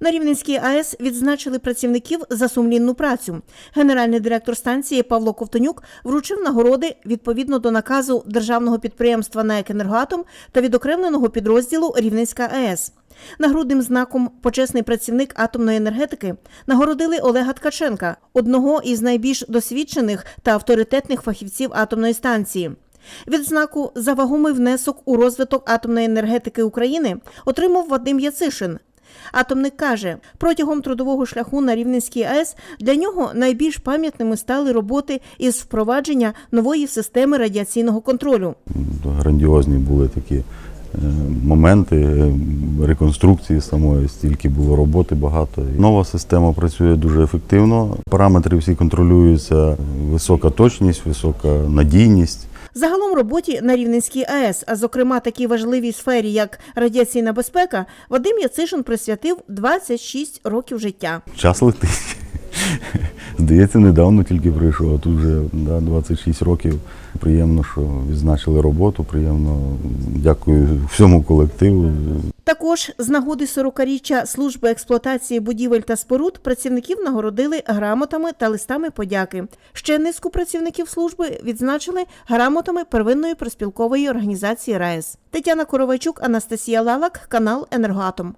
На Рівненській АЕС відзначили працівників за сумлінну працю. Генеральний директор станції Павло Ковтонюк вручив нагороди відповідно до наказу державного підприємства НАЕК «Енергоатом» та відокремленого підрозділу Рівненська АЕС. Нагрудним знаком почесний працівник атомної енергетики нагородили Олега Ткаченка, одного із найбільш досвідчених та авторитетних фахівців атомної станції. Відзнаку за вагомий внесок у розвиток атомної енергетики України отримав Вадим Яцишин. Атомник каже, протягом трудового шляху на Рівненській АЕС для нього найбільш пам'ятними стали роботи із впровадження нової системи радіаційного контролю. грандіозні були такі е, моменти е, реконструкції самої, стільки було роботи багато. Нова система працює дуже ефективно. Параметри всі контролюються, висока точність, висока надійність. Загалом роботі на Рівненській АЕС, а зокрема такій важливій сфері, як радіаційна безпека, Вадим Яцишин присвятив 26 років життя. Час летить. Здається, недавно тільки прийшов, а тут вже да, 26 років. Приємно, що відзначили роботу. Приємно дякую всьому колективу. Також з нагоди 40-річчя служби експлуатації будівель та споруд працівників нагородили грамотами та листами подяки. Ще низку працівників служби відзначили грамотами первинної проспілкової організації РаЕС. Тетяна Коровайчук, Анастасія Лалак, канал Енергоатом.